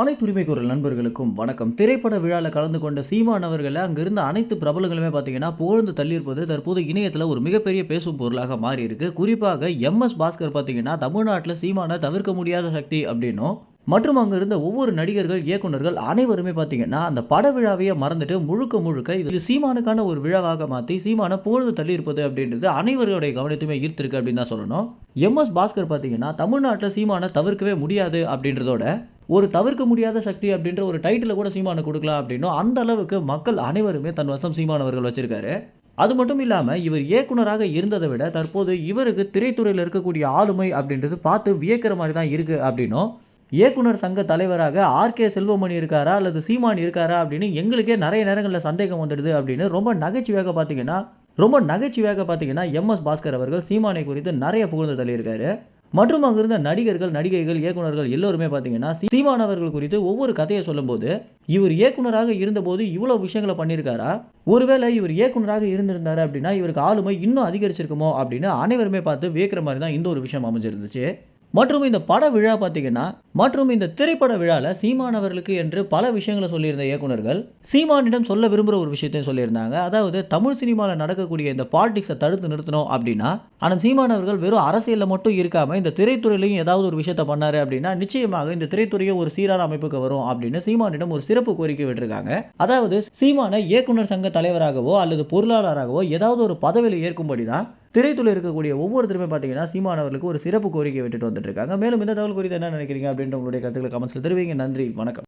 அனைத்து உரிமைக்குரல் நண்பர்களுக்கும் வணக்கம். திரைப்பட விழாவில் கலந்து கொண்ட சீமான் அவர்களை அங்கிருந்த அனைத்து பிரபலங்களுமே பார்த்தீங்கன்னா புகழ்ந்து தள்ளியிருப்பது தற்போது இணையத்தில் ஒரு மிகப்பெரிய பேசும் பொருளாக மாறி இருக்கு குறிப்பாக எம்எஸ் பாஸ்கர் பார்த்தீங்கன்னா தமிழ்நாட்டில் சீமானை தவிர்க்க முடியாத சக்தி அப்படின்னும் மற்றும் அங்கே இருந்த ஒவ்வொரு நடிகர்கள் இயக்குனர்கள் அனைவருமே பார்த்தீங்கன்னா அந்த பட விழாவையே மறந்துட்டு முழுக்க முழுக்க இது சீமானுக்கான ஒரு விழாவாக மாற்றி சீமானை புகழ்ந்து தள்ளியிருப்பது அப்படின்றது அனைவருடைய கவனத்தையுமே ஈர்த்திருக்கு அப்படின்னு தான் சொல்லணும். எம்எஸ் பாஸ்கர் பார்த்தீங்கன்னா தமிழ்நாட்டில் சீமானை தவிர்க்கவே முடியாது அப்படின்றதோட ஒரு தவிர்க்க முடியாத சக்தி அப்படின்ற ஒரு டைட்டில் கூட சீமானை கொடுக்கலாம் அப்படின்னும் அந்த அளவுக்கு மக்கள் அனைவருமே தன் வசம் சீமானவர்கள் வச்சிருக்காரு. அது மட்டும் இல்லாமல் இவர் இயக்குனராக இருந்ததை விட தற்போது இவருக்கு திரைத்துறையில் இருக்கக்கூடிய ஆளுமை அப்படின்றது பார்த்து வியக்கிற மாதிரி தான் இருக்குது அப்படின்னும் இயக்குனர் சங்க தலைவராக ஆர்கே செல்வமணி இருக்காரா அல்லது சீமான் இருக்காரா அப்படின்னு எங்களுக்கே நிறைய நேரங்களில் சந்தேகம் வந்துடுது அப்படின்னு ரொம்ப நகைச்சுவையாக பார்த்தீங்கன்னா ரொம்ப நகைச்சுவையாக பார்த்தீங்கன்னா எம்எஸ் பாஸ்கர் அவர்கள் சீமானை குறித்து நிறைய புகழ்ந்து தள்ளியிருக்காரு. மற்றும் அங்கிருந்த நடிகர்கள் நடிகைகள் இயக்குனர்கள் எல்லோருமே பார்த்தீங்கன்னா சீமான் அவர்கள் குறித்து ஒவ்வொரு கதையை சொல்லும்போது இவர் இயக்குனராக இருந்தபோது இவ்வளோ விஷயங்களை பண்ணியிருக்காரா? ஒருவேளை இவர் இயக்குனராக இருந்திருந்தாரு அப்படின்னா இவருக்கு ஆளுமை இன்னும் அதிகரிச்சிருக்குமோ அப்படின்னு அனைவருமே பார்த்து வியக்கிற மாதிரி தான் இந்த ஒரு விஷயம் அமைஞ்சிருந்துச்சு. மற்றும் இந்த பட விழா பார்த்தீங்கன்னா மற்றும் இந்த திரைப்பட விழாவில் சீமானவர்களுக்கு என்று பல விஷயங்களை சொல்லியிருந்த இயக்குனர்கள் சீமானிடம் சொல்ல விரும்புகிற ஒரு விஷயத்தையும் சொல்லியிருந்தாங்க. அதாவது தமிழ் சினிமாவில் நடக்கக்கூடிய இந்த பாலிடிக்ஸை தடுத்து நிறுத்தணும் அப்படின்னா ஆனால் சீமானவர்கள் வெறும் அரசியலில் மட்டும் இருக்காமல் இந்த திரைத்துறையிலையும் ஏதாவது ஒரு விஷயத்த பண்ணாரு அப்படின்னா நிச்சயமாக இந்த திரைத்துறையை ஒரு சீரான அமைப்புக்கு வரும் அப்படின்னு சீமானிடம் ஒரு சிறப்பு கோரிக்கை விட்டுருக்காங்க. அதாவது சீமான இயக்குனர் சங்க தலைவராகவோ அல்லது பொருளாளராகவோ ஏதாவது ஒரு பதவியில் ஏற்கும்படி தான் திரைத்துறை இருக்கக்கூடிய ஒவ்வொருத்தருமே பார்த்தீங்கன்னா சீமானவர்களுக்கு ஒரு சிறப்பு கோரிக்கை விட்டுட்டு வந்துட்டு இருக்காங்க. மேலும் இந்த தகவல் குறித்து என்ன நினைக்கிறீங்க அப்படின்ற உங்களுடைய கருத்துக்களை கமெண்ட்ஸில் தெரிவிங்க. நன்றி. வணக்கம்.